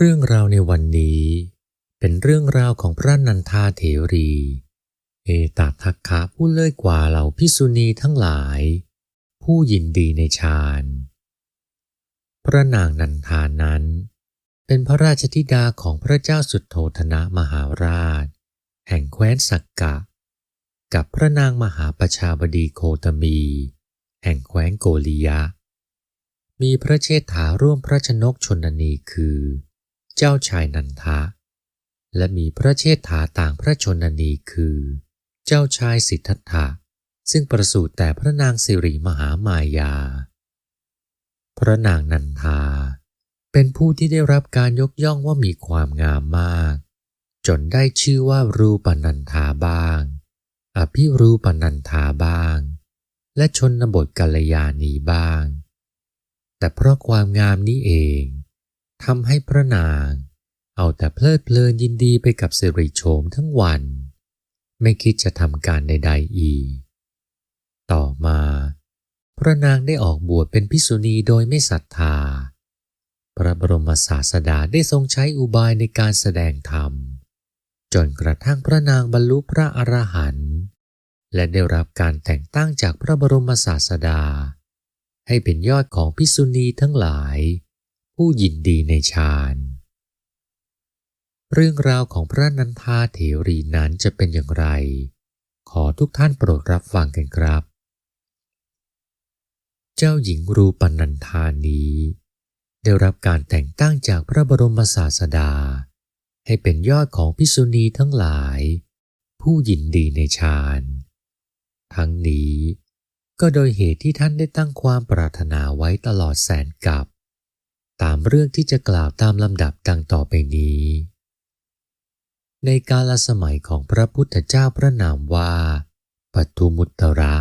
เรื่องราวในวันนี้เป็นเรื่องราวของพระนันทาเถรี เอตทัคคะผู้เลิศกว่าเหล่าพิสุณีทั้งหลาย ผู้ยินดีในฌาน พระนางนันทานั้น เป็นพระราชธิดาของพระเจ้าสุดโทธนะมหาราช แห่งแคว้นสักกะ กับพระนางมหาประชาบดีโคตมี แห่งแคว้นโกริยะ มีพระเชษฐาร่วมพระชนกชนนีคือ เจ้าชายนันทะ และมีพระเชษฐาต่างพระชนนีคือ เจ้าชายสิทธัตถะซึ่งประสูติแต่พระนางสิริมหามายา พระนางนันทา เป็นผู้ที่ได้รับการยกย่องว่ามีความงามมาก จนได้ชื่อว่ารูปนันทาบ้าง อภิรูปนันทาบ้าง และชนบทกัลยาณีบ้าง แต่เพราะความงามนี้เอง ทำให้พระนาง เอาแต่เพลิดเพลินยินดีไปกับสิริโฉมทั้งวัน ไม่คิดจะทำการใดๆอีก ต่อมา พระนางได้ออกบวชเป็นภิษุณีโดยไม่ศรัทธา พระบรมศาสดาได้ทรงใช้อุบายในการแสดงธรรม จนกระทั่งพระนางบรรลุพระอรหันต์และได้รับการแต่งตั้งจากพระบรมศาสดา ให้เป็นยอดของภิษุณีทั้งหลาย ผู้ยินดีในฌานเรื่องราวของพระนันทาเถรีนั้นจะเป็นอย่างไร ขอทุกท่านโปรดรับฟังกันครับ เจ้าหญิงรูปนันทานี้ ได้รับการแต่งตั้งจากพระบรมศาสดา ให้เป็นยอดของภิษุณีทั้งหลาย ผู้ยินดีในฌานทั้งนี้ก็โดยเหตุที่ท่านได้ตั้งความปรารถนาไว้ตลอดแสนกับ ตามเรื่องที่จะกล่าวตามลำดับดังต่อไปนี้ ในกาลสมัยของพระพุทธเจ้าพระนามว่าปัทุมุตตระ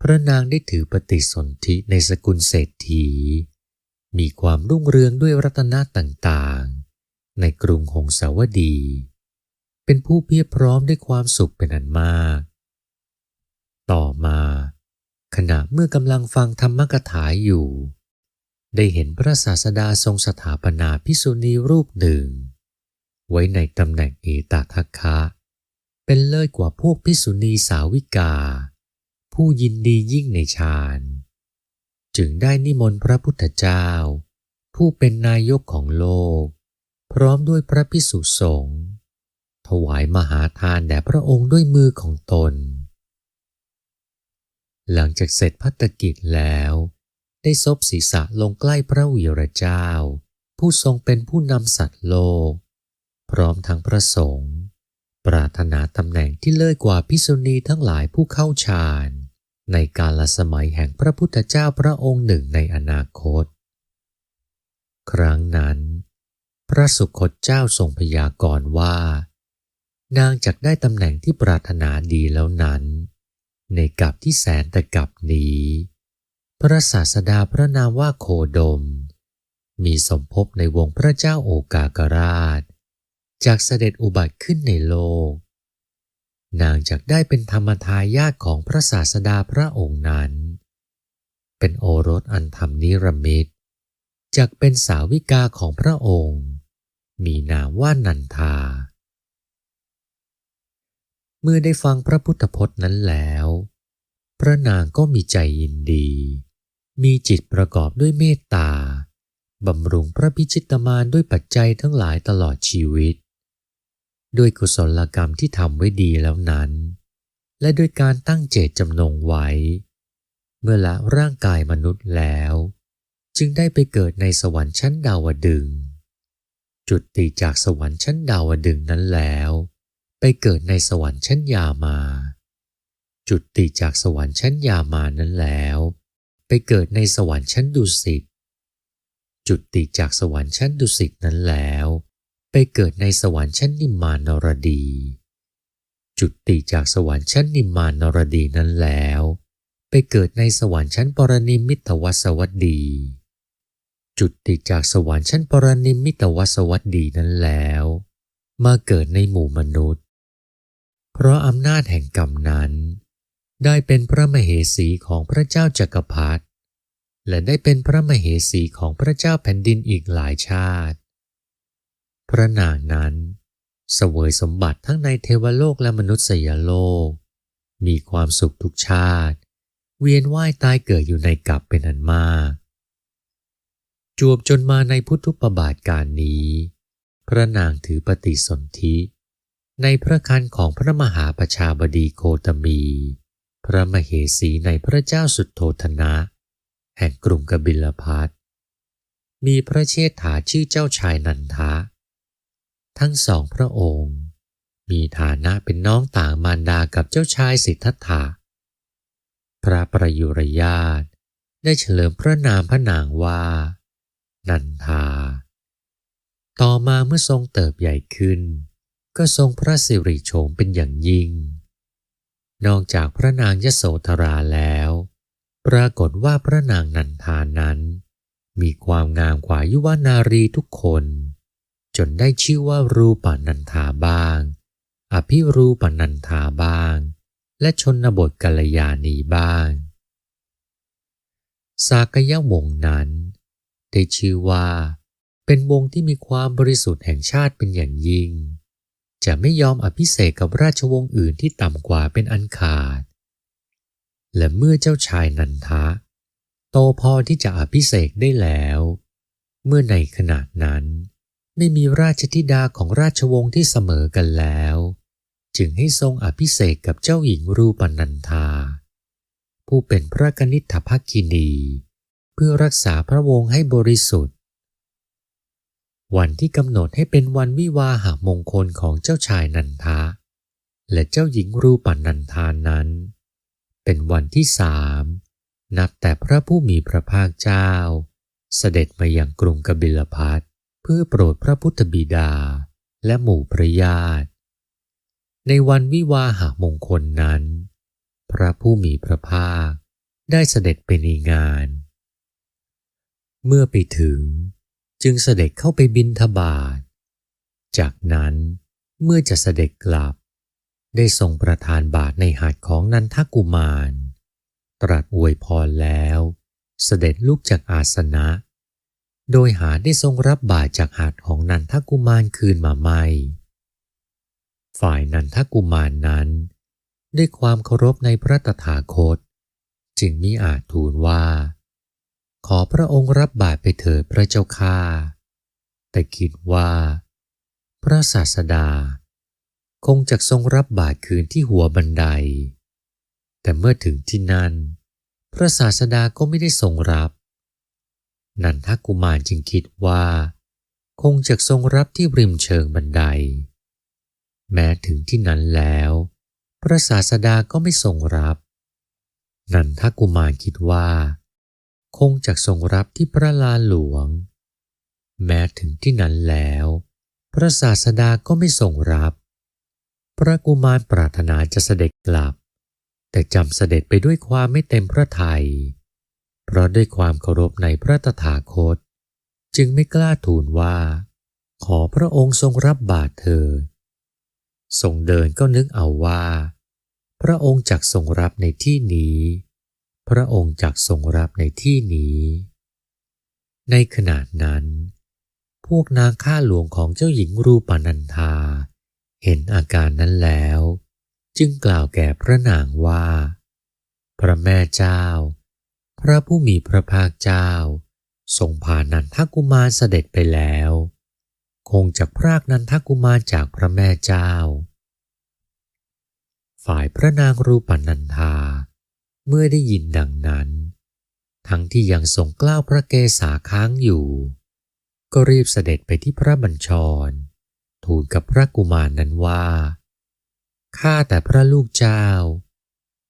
พระนางได้ถือปฏิสนธิในสกุลเศรษฐี มีความรุ่งเรืองด้วยรัตนะต่างๆ ในกรุงหงสาวดี เป็นผู้เพียบพร้อมด้วยความสุขเป็นอันมาก ต่อมา ขณะเมื่อกำลังฟังธรรมกถาอยู่ ได้เห็นพระศาสดาทรงสถาปนาพิสุณีรูปหนึ่ง ไว้ในตำแหน่งเอตทัคคะ เป็นเลิศกว่าพวกพิสุณีสาวิกา ผู้ยินดียิ่งในฌานจึงได้นิมนต์พระพุทธเจ้า ผู้เป็นนายกของโลก พร้อมด้วยพระพิสุสงฆ์ถวายมหาทานแด่พระองค์ด้วยมือของตน หลังจากเสร็จพัฒกิจแล้ว ได้ซบศีรษะลงใกล้พระวีรเจ้า ผู้ทรงเป็นผู้นำสัตว์โลก พร้อมทั้งพระสงฆ์ปรารถนาตำแหน่งที่เลิศกว่าพิษุณีทั้งหลายผู้เข้าฌาน ในกาลสมัยแห่งพระพุทธเจ้าพระองค์หนึ่งในอนาคต ครั้งนั้น พระสุคตเจ้าทรงพยากรณ์ว่า นางจักได้ตำแหน่งที่ปรารถนาดีแล้วนั้น ในกับที่แสนแต่กับนี้ พระศาสดาพระนามว่าโคดม มีสมภพในวงพระเจ้าโอกากราช จากเสด็จอุบัติขึ้นในโลก นางจักได้เป็นธรรมทายาทของพระศาสดาพระองค์นั้น เป็นโอรสอันธรรมนิรมิตจักเป็นสาวิกาของพระองค์ มีนามว่านันทา เมื่อได้ฟังพระพุทธพจน์นั้นแล้ว พระนางก็มีใจยินดี มีจิตประกอบด้วยเมตตาบำรุงพระพิชิตมารด้วยปัจจัยทั้งหลายตลอดชีวิต ด้วยกุศลกรรมที่ทำไว้ดีแล้วนั้น และด้วยการตั้งเจตจำนงไว้ เมื่อละร่างกายมนุษย์แล้ว จึงได้ไปเกิดในสวรรค์ชั้นดาวดึง จุดติจากสวรรค์ชั้นดาวดึงนั้นแล้ว ไปเกิดในสวรรค์ชั้นยามา จุดติจากสวรรค์ชั้นยามานั้นแล้ว ไปเกิดในสวรรค์ชั้นดุสิต จุดติจากสวรรค์ชั้นดุสิตนั้นแล้ว ไปเกิดในสวรรค์ชั้นนิมมานรดี จุดติจากสวรรค์ชั้นนิมมานรดีนั้นแล้ว ไปเกิดในสวรรค์ชั้นปรนิมิตวสวัสดี จุดติจากสวรรค์ชั้นปรนิมมิตวสวัสดีนั้นแล้ว มาเกิดในหมู่มนุษย์ เพราะอำนาจแห่งกรรมนั้น ได้เป็นพระมเหสีของพระเจ้าจักรพรรดิและได้เป็นพระมเหสีของพระเจ้าแผ่นดินอีกหลายชาติ พระนางนั้นเสวยสมบัติทั้งในเทวโลกและมนุษยโลก มีความสุขทุกชาติ เวียนว่ายตายเกิดอยู่ในกับเป็นอันมาก จวบจนมาในพุทธุปบาทการนี้ พระนางถือปฏิสนธิ ในพระคันของพระมหาประชาบดีโคตมี พระมเหสีในพระเจ้าสุดโทธนะ แห่งกรุงกบิลพัทมีพระเชษฐาชื่อเจ้าชายนันทะ ทั้งสองพระองค์ มีฐานะเป็นน้องต่างมารดากับเจ้าชายสิทธัตถะ พระประยุรญาตได้เฉลิมพระนามพระนางว่า นันทา ต่อมาเมื่อทรงเติบใหญ่ขึ้น ก็ทรงพระสิริโฉมเป็นอย่างยิ่ง นอกจากพระนางยโสธราแล้ว ปรากฏว่าพระนางนันทานั้น มีความงามกว่ายุวนารีทุกคน จนได้ชื่อว่ารูปนันทาบ้าง อภิรูปนันทาบ้าง และชนบทกัลยาณีบ้าง สากยวงศ์นั้น ได้ชื่อว่า เป็นวงที่มีความบริสุทธิ์แห่งชาติเป็นอย่างยิ่ง จะไม่ยอมอภิเษกกับราชวงศ์อื่นที่ต่ำกว่าเป็นอันขาด และเมื่อเจ้าชายนันทะ โตพอที่จะอภิเษกได้แล้ว เมื่อในขณะนั้น ไม่มีราชธิดาของราชวงศ์ที่เสมอกันแล้ว จึงให้ทรงอภิเษกกับเจ้าหญิงรูปนันธาผู้เป็นพระกนิษฐภักินี เพื่อรักษาพระวงศ์ให้บริสุทธิ์ วันที่กำหนดให้เป็นวันวิวาหามงคลของเจ้าชายนันทะ และเจ้าหญิงรูปันนันทานั้น เป็นวันที่สามนับแต่พระผู้มีพระภาคเจ้า เสด็จมายังกรุงกบิลพัทเพื่อโปรดพระพุทธบิดาและหมู่พระญาติ ในวันวิวาหามงคลนั้น พระผู้มีพระภาคได้เสด็จไปในงาน เมื่อไปถึง จึงเสด็จเข้าไปบินทบาท จากนั้นเมื่อจะเสด็จกลับ ได้ทรงประทานบาทในหาดของนันทกุมาร ตรัสอวยพรแล้ว เสด็จลุกจากอาสนะ โดยหาได้ทรงรับบาตรจากหาดของนันทกุมารคืนมาไม่ ฝ่ายนันทกุมารนนั้นด้วยความเคารพในพระตถาคต จึงมิอาจทูลว่า ขอพระองค์รับบาตรไปเถิดพระเจ้าข้าแต่คิดว่า พระศาสดา คงจะทรงรับบาตรคืนที่หัวบันได แต่เมื่อถึงที่นั่น พระศาสดาก็ไม่ได้ทรงรับ นันทกุมารจึงคิดว่า คงจะทรงรับที่ริมเชิงบันได แม้ถึงที่นั้นแล้ว พระศาสดาก็ไม่ทรงรับ นันทกุมารคิดว่า คงจะทรงรับที่พระลานหลวง แม้ถึงที่นั้นแล้ว พระศาสดาก็ไม่ทรงรับ พระกุมารปรารถนาจะเสด็จกลับ แต่จำเสด็จไปด้วยความไม่เต็มพระทยัยเพราะด้วยความเคารพในพระตถาคต จึงไม่กล้าทูลว่า ขอพระองค์ทรงรับบาตรเถิดทรงเดินก็นึกเอาว่า พระองค์จักทรงรับในที่นี้ พระองค์จักทรงรับในที่นี้ ในขณะนั้น พวกนางข้าหลวงของเจ้าหญิงรูปนันธาเห็นอาการนั้นแล้ว จึงกล่าวแก่พระนางว่า พระแม่เจ้า พระผู้มีพระภาคเจ้าทรงพานันทกุมารเสด็จไปแล้ว คงจะพรากนันทกุมารจากพระแม่เจ้า ฝ่ายพระนางรูปนันทา เมื่อได้ยินดังนั้น ทั้งที่ยังทรงกล้าวพระเกศาค้างอยู่ ก็รีบเสด็จไปที่พระบัญชร ทูลกับพระกุมารนนั้นว่า ข้าแต่พระลูกเจ้า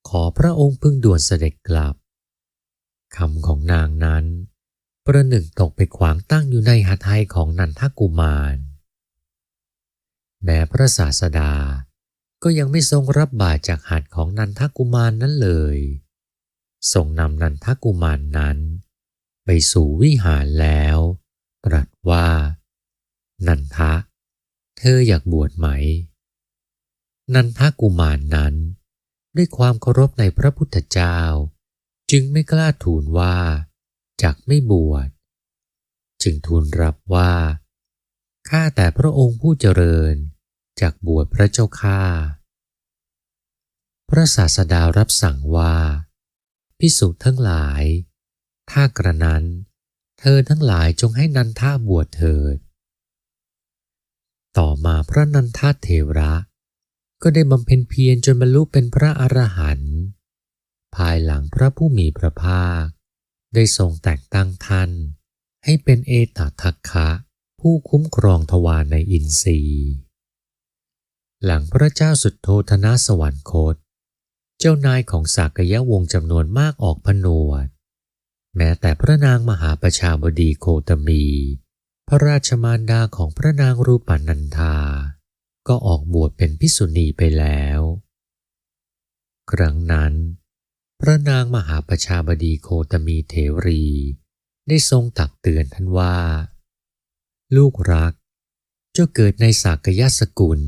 ขอพระองค์พึ่งด่วนเสด็จกลับคำของนางนั้น ประหนึ่งตกไปขวางตั้งอยู่ในหาไทยของนันทกุมาร แม้พระศาสดาก็ยังไม่ทรงรับบาตรจากหัดของนันทกุมารนนั้นเลย ทรงนำนันทกุมารนนั้น ไปสู่วิหารแล้ว ตรัสว่า นันทะ เธออยากบวชไหม นันทกุมารนนั้น ด้วยความเคารพในพระพุทธเจ้า จึงไม่กล้าทูลว่าจักไม่บวช จึงทูลรับว่าข้าแต่พระองค์ผู้เจริญจากบวชพระเจ้าข้า พระศาสดารับสั่งว่า พิสุทั้งหลาย ถ้ากระนั้น เธอทั้งหลายจงให้นันท่าบวชเถิด ต่อมาพระนันทาเทระ ก็ได้บำเพ็ญเพียรจนบรรลุเป็นพระอรหันต์ ภายหลังพระผู้มีพระภาค ได้ทรงแต่งตั้งท่านให้เป็นเอตทัคคะผู้คุ้มครองทวารในอินทรีย์ หลังพระเจ้าสุดโทธนะสวรรคต เจ้านายของสากยวงศ์จำนวนมากออกผนวด แม้แต่พระนางมหาประชาบดีโคตมี พระราชมารดาของพระนางรูปันันธาก็ออกบวชเป็นพิสุณีไปแล้ว ครั้งนั้น พระนางมหาประชาบดีโคตมีเทรี ได้ทรงตักเตือนท่านว่า ลูกรัก เจ้าเกิดในสากยสกุล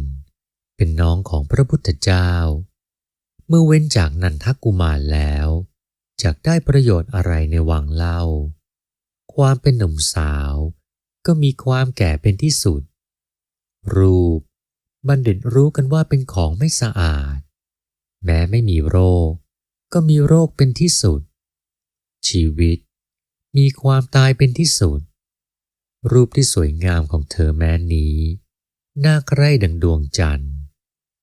เป็นน้องของพระพุทธเจ้า เมื่อเว้นจากนันทกุมารแล้วจากได้ประโยชน์อะไรในวังเล่า ความเป็นหนุ่มสาว ก็มีความแก่เป็นที่สุด รูป บัณฑิตรู้กันว่าเป็นของไม่สะอาด แม้ไม่มีโรค ก็มีโรคเป็นที่สุด ชีวิต มีความตายเป็นที่สุด รูปที่สวยงามของเธอแม้นี้ น่าใคร่ดังดวงจันทร์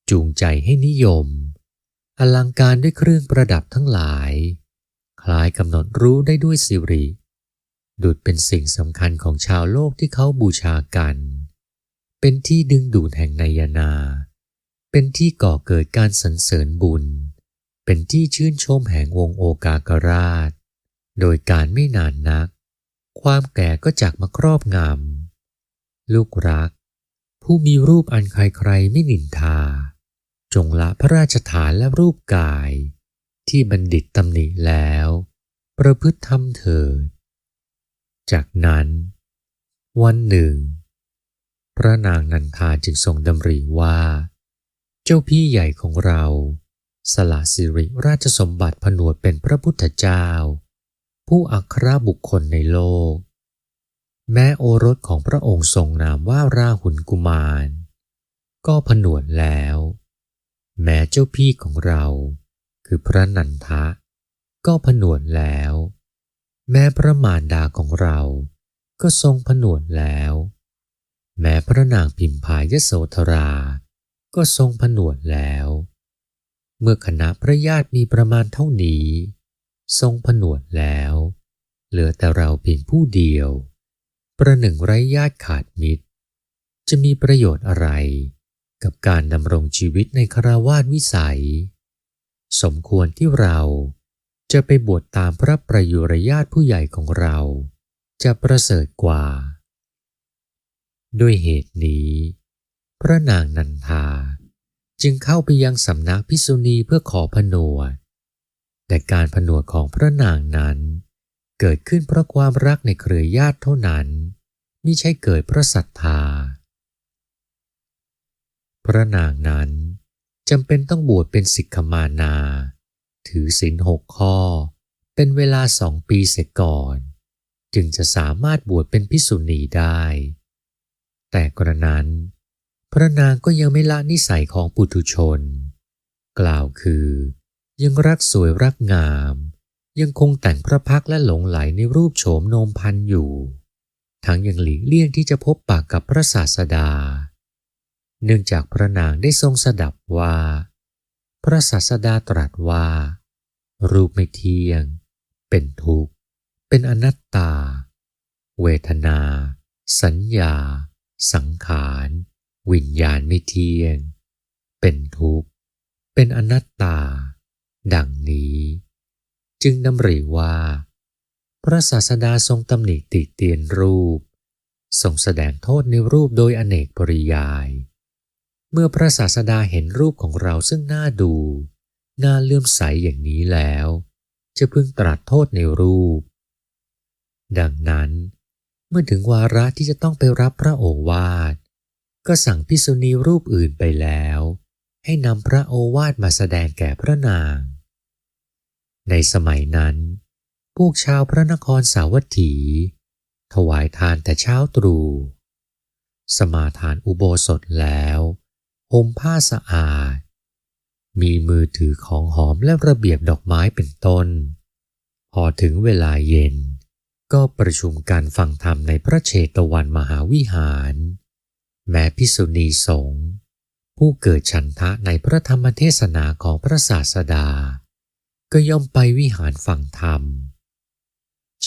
จูงใจให้นิยม อลังการด้วยเครื่องประดับทั้งหลาย คล้ายกำหนดรู้ได้ด้วยสิริ ดุดเป็นสิ่งสำคัญของชาวโลกที่เขาบูชากัน เป็นที่ดึงดูดแห่งนายนา เป็นที่ก่อเกิดการสรรเสริญบุญ เป็นที่ชื่นชมแห่งวงโอกากราช โดยการไม่นานนัก ความแก่ก็จักมาครอบงำลูกรัก ผู้มีรูปอันใครๆไม่นินทา จงละพระราชฐานและรูปกาย ที่บัณฑิตตำหนิแล้ว ประพฤติธรรมเถิด จากนั้น วันหนึ่ง พระนางนันทาจึงทรงดำริว่า เจ้าพี่ใหญ่ของเราสละสิริราชสมบัติผนวดเป็นพระพุทธเจ้า ผู้อัครบุคคลในโลก แม้โอรสของพระองค์ทรงนามว่าราหุลกุมาร ก็ผนวดแล้ว แม้เจ้าพี่ของเรา คือพระนันทะ ก็ผนวดแล้ว แม้พระมารดาของเราก็ทรงผนวดแล้ว แม้พระนางพิมพายโสธรา ก็ทรงผนวดแล้ว เมื่อคณะพระญาติมีประมาณเท่านี้ ทรงผนวดแล้ว เหลือแต่เราเพียงผู้เดียว ประหนึ่งไร้ญาติขาดมิตร จะมีประโยชน์อะไร กับการดำรงชีวิตในคราวาสวิสัย สมควรที่เราจะไปบวชตามพระประยุรญาติผู้ใหญ่ของเรา จะประเสริฐกว่า ด้วยเหตุนี้ พระนางนันทาจึงเข้าไปยังสำนักพิษุณีเพื่อขอผนวด แต่การผนวดของพระนางนั้น เกิดขึ้นเพราะความรักในเครือญาติเท่านั้น มิใช่เกิดเพราะศรัทธา พระนางนั้นจำเป็นต้องบวชเป็นสิกขมานา ถือศีลหกข้อ เป็นเวลาสองปีเสียก่อน จึงจะสามารถบวชเป็นพิสุณีได้ แต่กระนั้น พระนางก็ยังไม่ละนิสัยของปุถุชน กล่าวคือ ยังรักสวยรักงาม ยังคงแต่งพระพักและหลงไหลในรูปโฉมโนมพันอยู่ ทั้งยังหลีกเลี่ยงที่จะพบปากกับพระศาสดา เนื่องจากพระนางได้ทรงสดับว่า พระศาสดาตรัสว่า รูปไม่เที่ยง เป็นทุกข์ เป็นอนัตตา เวทนา สัญญา สังขาร วิญญาณไม่เที่ยง เป็นทุกข์ เป็นอนัตตา ดังนี้ จึงดำริว่า พระศาสดาทรงตำหนิติเตียนรูปทรงแสดงโทษในรูปโดยอเนกปริยาย มื่อพระศาสดาเห็นรูปของเราซึ่งน่าดู น่าเลื่อมใสอย่างนี้แล้ว จะพึงตรัสโทษในรูป ดังนั้น เมื่อถึงวาระที่จะต้องไปรับพระโอวาท ก็สั่งพิษุณีรูปอื่นไปแล้ว ให้นำพระโอวาทมาแสดงแก่พระนาง ในสมัยนั้น พวกชาวพระนครสาวัตถี ถวายทานแต่เช้าตรู่สมาทานอุโบสถแล้ว ห่มผ้าสะอาด มีมือถือของหอมและระเบียบดอกไม้เป็นต้น พอถึงเวลาเย็น ก็ประชุมการฟังธรรมในพระเชตวันมหาวิหาร แม้พิสุณีสงฆ์ผู้เกิดฉันทะในพระธรรมเทศนาของพระศาสดา ก็ย่อมไปวิหารฟังธรรม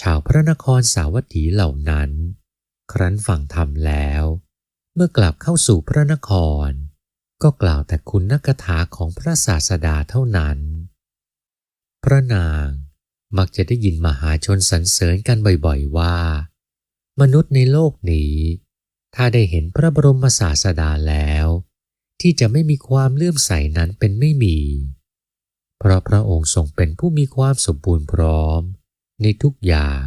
ชาวพระนครสาวัตถีเหล่านั้น ครั้นฟังธรรมแล้ว เมื่อกลับเข้าสู่พระนคร ก็กล่าวแต่คุณนักถาของพระศาสดาเท่านั้น พระนางมักจะได้ยินมหาชนสรรเสริญกันบ่อยๆว่า มนุษย์ในโลกนี้ ถ้าได้เห็นพระบรมศาสดาแล้ว ที่จะไม่มีความเลื่อมใสนั้นเป็นไม่มี เพราะพระองค์ทรงเป็นผู้มีความสมบูรณ์พร้อมในทุกอย่าง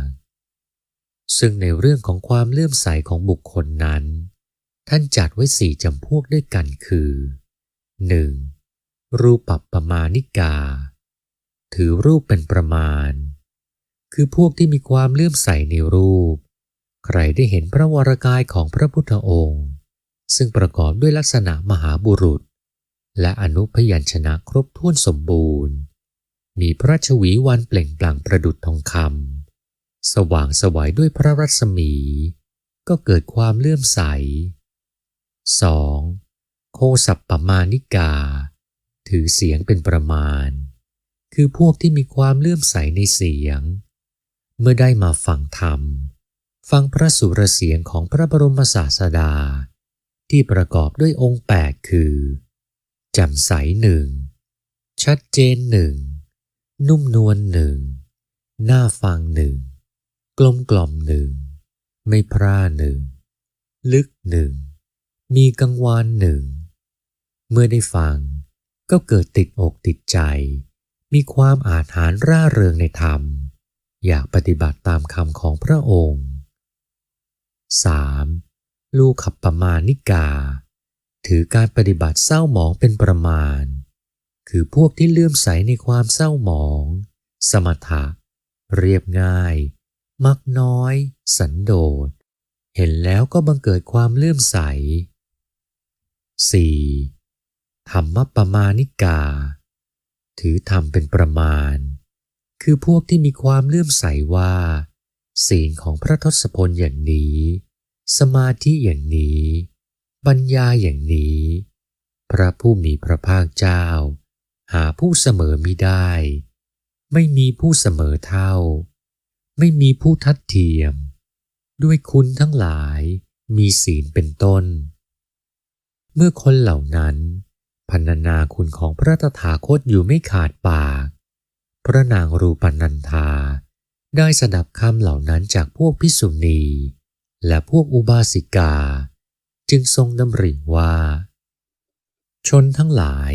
ซึ่งในเรื่องของความเลื่อมใสของบุคคลนั้น ท่านจัดไว้สี่จำพวกด้วยกันคือ 1. รูปัปปมาณิกา ถือรูปเป็นประมาณ คือพวกที่มีความเลื่อมใสในรูป ใครได้เห็นพระวรากายของพระพุทธองค์ ซึ่งประกอบด้วยลักษณะมหาบุรุษ และอนุพยัญชนะครบถ้วนสมบูรณ์ มีพระชวีวันเปล่งปลั่งประดุจทองคำสว่างสวัยด้วยพระรัศมี ก็เกิดความเลื่อมใส 2. โคสัปปมานิกา ถือเสียงเป็นประมาณ คือพวกที่มีความเลื่อมใสในเสียง เมื่อได้มาฟังธรรม ฟังพระสุรเสียงของพระบรมศาสดา ที่ประกอบด้วยองค์แปดคือจ่มใสหนึ่งชัดเจนหนึ่งนุ่มนวลหนึ่งน่าฟังหนึ่งกลมกล่อมหนึ่งไม่พร่าหนึ่งลึกหนึ่ง มีกังวานหนึ่ง เมื่อได้ฟังก็เกิดติดอกติดใจ มีความอาถรรพ์ร่าเริงในธรรม อยากปฏิบัติตามคำของพระองค์ 3. ลูกขับประมาณนิกา ถือการปฏิบัติเศร้าหมองเป็นประมาณ คือพวกที่เลื่อมใสในความเศร้าหมอง สมถะ เรียบง่าย มักน้อย สันโดษ เห็นแล้วก็บังเกิดความเลื่อมใส 4. ธรรมปมาณิกา ถือธรรมเป็นประมาณ คือพวกที่มีความเลื่อมใสว่า ศีลของพระทศพลอย่างนี้ สมาธิอย่างนี้ ปัญญาอย่างนี้ พระผู้มีพระภาคเจ้า หาผู้เสมอมิได้ ไม่มีผู้เสมอเท่า ไม่มีผู้ทัดเทียม ด้วยคุณทั้งหลายมีศีลเป็นต้น เมื่อคนเหล่านั้นพันนาคุณของพระตถาคตอยู่ไม่ขาดปาก พระนางรูปันนันธา ได้สดับคำเหล่านั้นจากพวกพิสุณี และพวกอุบาสิกา จึงทรงดำริว่า ชนทั้งหลาย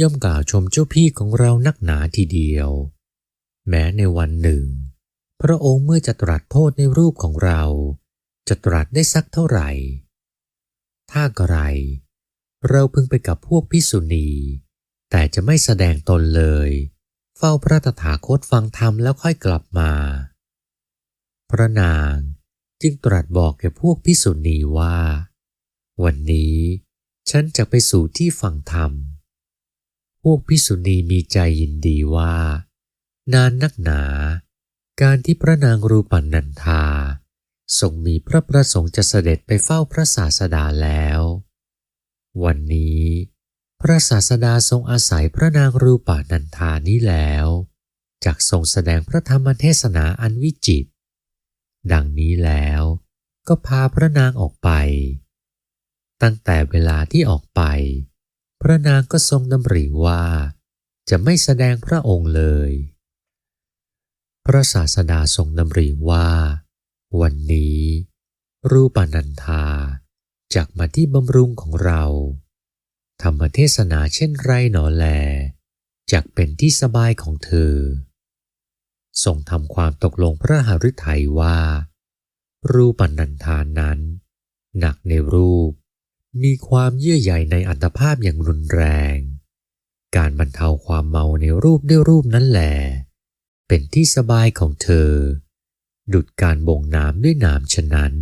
ย่อมกล่าวชมเจ้าพี่ของเรานักหนาทีเดียว แม้ในวันหนึ่ง พระองค์เมื่อจะตรัสโทษในรูปของเรา จะตรัสได้สักเท่าไหร่ ถ้ากระไร เราพึงไปกับพวกพิสุณี แต่จะไม่แสดงตนเลย เฝ้าพระตถาคตฟังธรรมแล้วค่อยกลับมา พระนางจึงตรัสบอกแก่พวกพิสุณีว่า วันนี้ฉันจะไปสู่ที่ฟังธรรม พวกพิสุณีมีใจยินดีว่า นานนักหนา การที่พระนางรูปันนันทา ทรงมีพระประสงค์จะเสด็จไปเฝ้าพระศาสดาแล้ว วันนี้ พระศาสดาทรงอาศัยพระนางรูปานันทานี้แล้วจากทรงแสดงพระธรรมเทศนาอันวิจิตรดังนี้แล้วก็พาพระนางออกไป ตั้งแต่เวลาที่ออกไป พระนางก็ทรงดำริว่า จะไม่แสดงพระองค์เลย พระศาสดาทรงดำริว่า วันนี้ รูปานันธาจากมาที่บำรุงของเรา ธรรมเทศนาเช่นไรหนอแลจากเป็นที่สบายของเธอ ทรงทำความตกลงพระหฤทัยว่า รูปันันทานนั้น หนักในรูป มีความเยื่อใยในอัตภาพอย่างรุนแรง การบรรเทาความเมาในรูปด้วยรูปนั้นแหลเป็นที่สบายของเธอ ดุดการบ่งน้ำด้วยน้ำฉะนั้น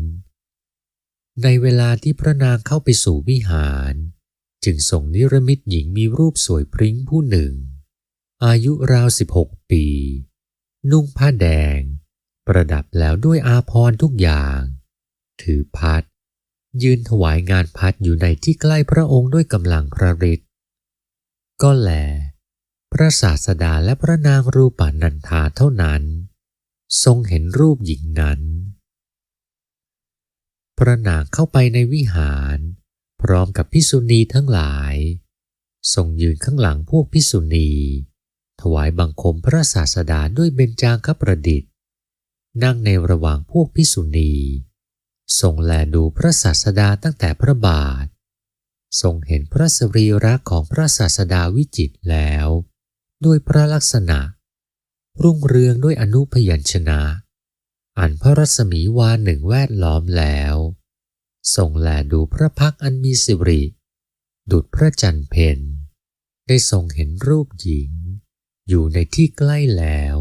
ในเวลาที่พระนางเข้าไปสู่วิหาร จึงส่งนิรมิตหญิงมีรูปสวยพริ้งผู้หนึ่ง อายุราวสิบหกปี นุ่งผ้าแดง ประดับแล้วด้วยอาพรทุกอย่าง ถือพัด ยืนถวายงานพัดอยู่ในที่ใกล้พระองค์ด้วยกำลังพระฤทธิ์ก็แล พระศาสดาและพระนางรูปานันธาเท่านั้น ทรงเห็นรูปหญิงนั้นพระนางเข้าไปในวิหาร พร้อมกับพิสุณีทั้งหลาย ทรงยืนข้างหลังพวกพิสุณี ถวายบังคมพระศาสดาด้วยเบญจางคประดิษฐ์ นั่งในระหว่างพวกพิสุณี ทรงแลดูพระศาสดาตั้งแต่พระบาท ทรงเห็นพระสรีระของพระศาสดาวิจิตรแล้ว ด้วยพระลักษณะ รุ่งเรืองด้วยอนุพยัญชนะ อันพระรัศมีวาหนึ่งแวดล้อมแล้วทรงแลดูพระพักอันมีสิริ ดุจพระจันทร์เพนได้ทรงเห็นรูปหญิง อยู่ในที่ใกล้แล้ว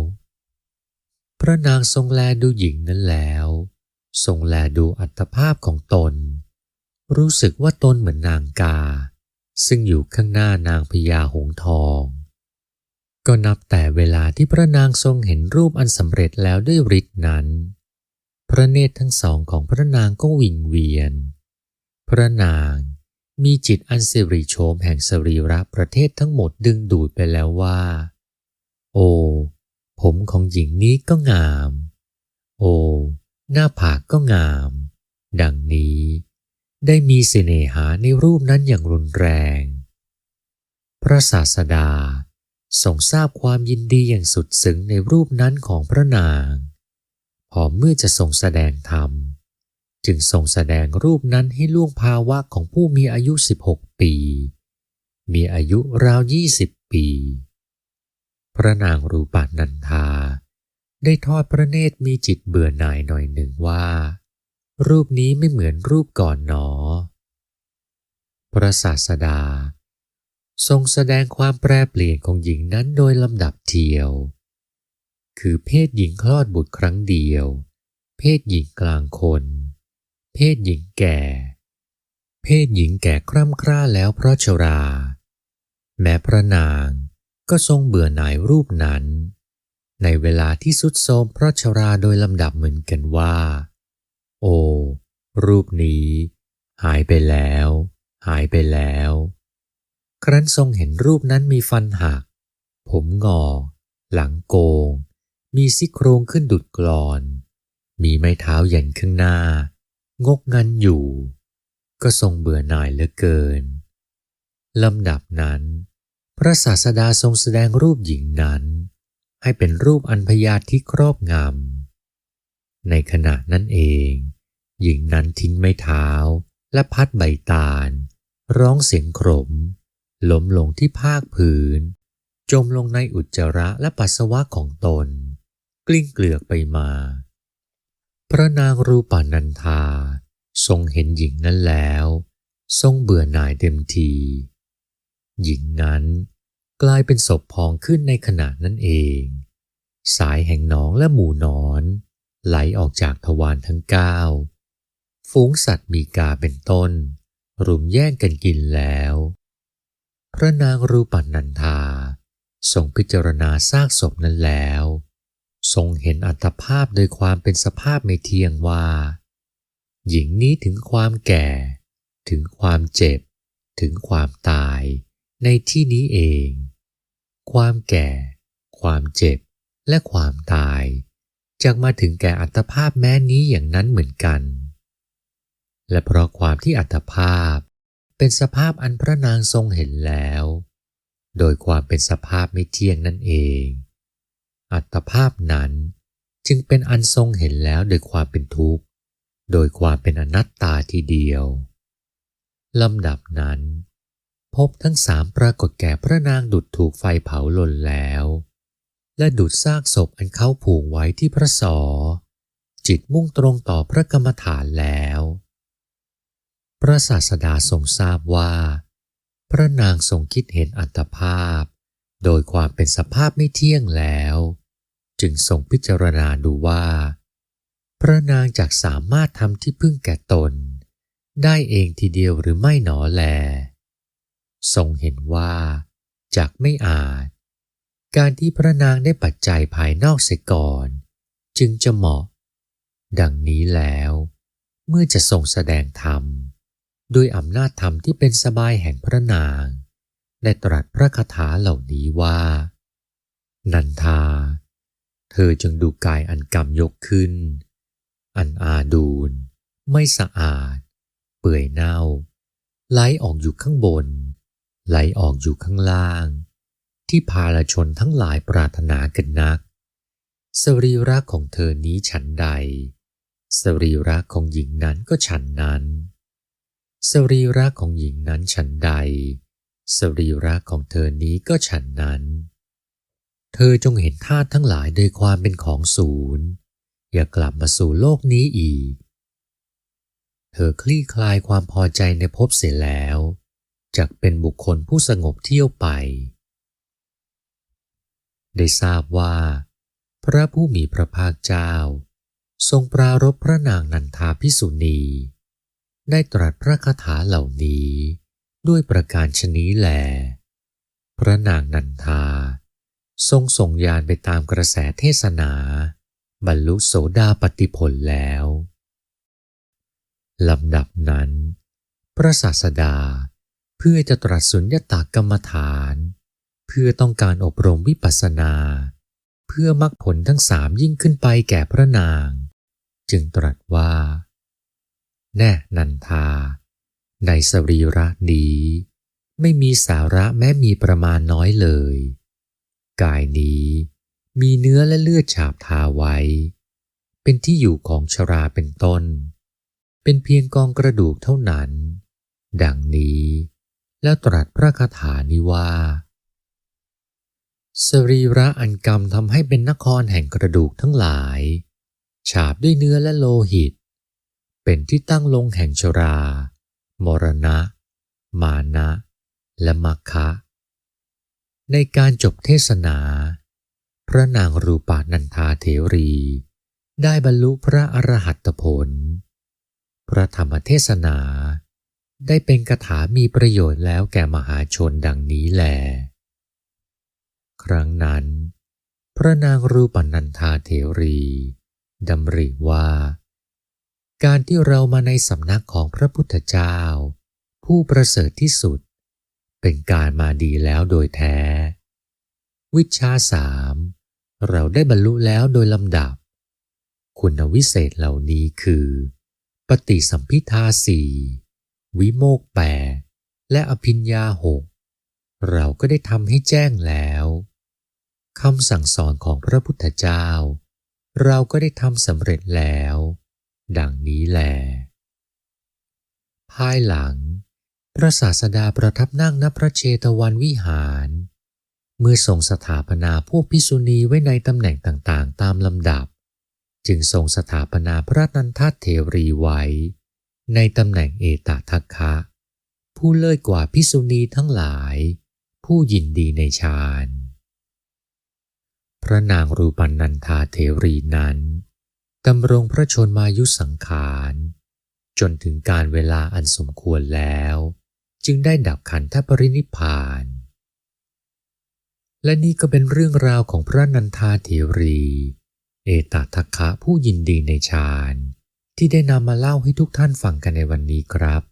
พระนางทรงแลดูหญิงนั้นแล้ว ทรงแลดูอัตภาพของตน รู้สึกว่าตนเหมือนนางกา ซึ่งอยู่ข้างหน้านางพญาหงทอง ก็นับแต่เวลาที่พระนางทรงเห็นรูปอันสำเร็จแล้วด้วยฤทธิ์นั้น พระเนตรทั้งสองของพระนางก็วิงเวียน พระนางมีจิตอันสิริโฉมแห่งสรีระประเทศทั้งหมดดึงดูดไปแล้วว่า โอ้ ผมของหญิงนี้ก็งาม โอ้ หน้าผากก็งาม ดังนี้ ได้มีเสน่หาในรูปนั้นอย่างรุนแรง พระศาสดา ทรงทราบความยินดีอย่างสุดซึ้งในรูปนั้นของพระนาง พอเมื่อจะทรงแสดงธรรม จึงทรงแสดงรูปนั้นให้ล่วงภาวะของผู้มีอายุ 16 ปี มีอายุราว 20 ปี พระนางรูปานันธาได้ทอดพระเนตรมีจิตเบื่อหน่ายหน่อยหนึ่งว่า รูปนี้ไม่เหมือนรูปก่อนหนอ พระศาสดา ทรงแสดงความแปรเปลี่ยนของหญิงนั้นโดยลำดับเทียว คือเพศหญิงคลอดบุตรครั้งเดียว เพศหญิงกลางคน เพศหญิงแก่ เพศหญิงแก่คร่ำคร่าแล้วเพราะชรา แม้พระนางก็ทรงเบื่อหน่ายรูปนั้น ในเวลาที่สุดโทมเพราะชราโดยลำดับเหมือนกันว่า โอ้รูปนี้ หายไปแล้ว หายไปแล้ว ครั้นทรงเห็นรูปนั้นมีฟันหัก ผมงอ หลังโกง มีซี่โครงขึ้นดุดกรอน มีไม้เท้าหยันข้างหน้า งกงันอยู่ ก็ทรงเบื่อหน่ายเหลือเกินลำดับนั้น พระศาสดาทรงแสดงรูปหญิงนั้น ให้เป็นรูปอันพยาธิที่ครอบงำ ในขณะนั้นเอง หญิงนั้นทิ้งไม้เท้าและพัดใบตาล ร้องเสียงขรม ล้มลงที่ภาคพื้นจมลงในอุจจาระและปัสสาวะของตน กลิ้งเกลือกไปมา พระนางรูปานันธาทรงเห็นหญิงนั้นแล้ว ทรงเบื่อหน่ายเต็มที หญิงนั้นกลายเป็นศพพองขึ้นในขณะนั้นเอง สายแห่งหนองและหมู่นอน ไหลออกจากทวารทั้งเก้าฝูงสัตว์มีกาเป็นต้น รุมแย่งกันกินแล้ว พระนางรูปันนันธาทรงพิจารณาซากศพนั้นแล้ว ทรงเห็นอัตภาพโดยความเป็นสภาพไม่เที่ยงว่า หญิงนี้ถึงความแก่ ถึงความเจ็บ ถึงความตายในที่นี้เอง ความแก่ ความเจ็บ และความตายจะมาถึงแก่อัตภาพแม้นี้อย่างนั้นเหมือนกัน และเพราะความที่อัตภาพ เป็นสภาพอันพระนางทรงเห็นแล้ว โดยความเป็นสภาพไม่เที่ยงนั่นเอง อัตภาพนั้นจึงเป็นอันทรงเห็นแล้วโดยความเป็นทุกข์ โดยความเป็นอนัตตาทีเดียว ลำดับนั้นพบทั้งสามปรากฏแก่พระนางดุดถูกไฟเผาหล่นแล้ว และดุดซากศพอันเขาผูกไว้ที่พระสอ จิตมุ่งตรงต่อพระกรรมฐานแล้ว พระศาสดาทรงทราบว่า พระนางทรงคิดเห็นอัตภาพ โดยความเป็นสภาพไม่เที่ยงแล้ว จึงทรงพิจารณาดูว่า พระนางจากสามารถทำที่พึ่งแก่ตน ได้เองทีเดียวหรือไม่หนอแล ทรงเห็นว่าจากไม่อาจ การที่พระนางได้ปัจจัยภายนอกเสียก่อน จึงจะเหมาะ ดังนี้แล้ว เมื่อจะทรงแสดงธรรม ด้วยอำนาจธรรมที่เป็นสบายแห่งพระนาง ได้ตรัสพระคาถาเหล่านี้ว่า นันทา เธอจงดูกายอันกรรมยกขึ้น อันอาดูลไม่สะอาด เปื่อยเน่า ไหลออกอยู่ข้างบน ไหลออกอยู่ข้างล่าง ที่พาลชนทั้งหลายปรารถนากันนัก สรีระของเธอนี้ฉันใด สรีระของหญิงนั้นก็ฉันนั้น สรีระของหญิงนั้นฉันใด สรีระของเธอนี้ก็ฉันนั้น เธอจงเห็นธาตุทั้งหลายโดยความเป็นของศูนย์ อย่ากลับมาสู่โลกนี้อีก เธอคลี่คลายความพอใจในภพเสียแล้วจากเป็นบุคคลผู้สงบเที่ยวไป ได้ทราบว่า พระผู้มีพระภาคเจ้า ทรงปรารบพระนางนันทาพิสุณี ได้ตรัสพระคาถาเหล่านี้ ด้วยประการชนี้แลพระนางนันทา ทรงส่งยานไปตามกระแสเทศนา บรรลุโสดาปติผลแล้วลำดับนั้น พระศาสดาเพื่อจะตรัสสุญญตากรรมฐาน เพื่อต้องการอบรมวิปัสสนา เพื่อมรรคผลทั้งสามยิ่งขึ้นไปแก่พระนาง จึงตรัสว่า แน่นันทา ในสรีระนี้ ไม่มีสาระแม้มีประมาณน้อยเลย กายนี้มีเนื้อและเลือดฉาบทาไว้ เป็นที่อยู่ของชราเป็นต้น เป็นเพียงกองกระดูกเท่านั้น ดังนี้แล้วตรัสพระคาถานี้ว่า สรีระอันกรรมทำให้เป็นนครแห่งกระดูกทั้งหลาย ฉาบด้วยเนื้อและโลหิต เป็นที่ตั้งลงแห่งชรา มรณะ มานะ และมัคคะ ในการจบเทศนา พระนางรูปานันทาเถรี ได้บรรลุพระอรหัตผล พระธรรมเทศนา ได้เป็นคาถามีประโยชน์แล้วแก่มหาชนดังนี้แลครั้งนั้น พระนางรูปนันทาเถรีดำริว่า การที่เรามาในสำนักของพระพุทธเจ้า ผู้ประเสริฐที่สุด เป็นการมาดีแล้วโดยแท้ วิชาสามเราได้บรรลุแล้วโดยลำดับ คุณวิเศษเหล่านี้คือ ปฏิสัมพิทาสี่วิโมกแปดและอภิญญาหกเราก็ได้ทำให้แจ้งแล้วคำสั่งสอนของพระพุทธเจ้า เราก็ได้ทำสำเร็จแล้ว ดังนี้แล ภายหลัง พระศาสดาประทับนั่งณพระเชตวันวิหาร เมื่อทรงสถาปนาพวกพิสุณีไว้ในตำแหน่งต่างๆ ตามลำดับ จึงทรงสถาปนาพระนันทเทรีไว้ ในตำแหน่งเอตทัคคะ ผู้เลิศกว่าพิสุณีทั้งหลาย ผู้ยินดีในฌานพระนางรูปันนันทาเทรีนั้น ดำรงพระชนมายุสังขาร จนถึงการเวลาอันสมควรแล้ว จึงได้ดับขันธปรินิพาน และนี่ก็เป็นเรื่องราวของพระนันทาเทรี เอตทัคคะผู้ยินดีในฌานที่ได้นำมาเล่าให้ทุกท่านฟังกันในวันนี้ครับ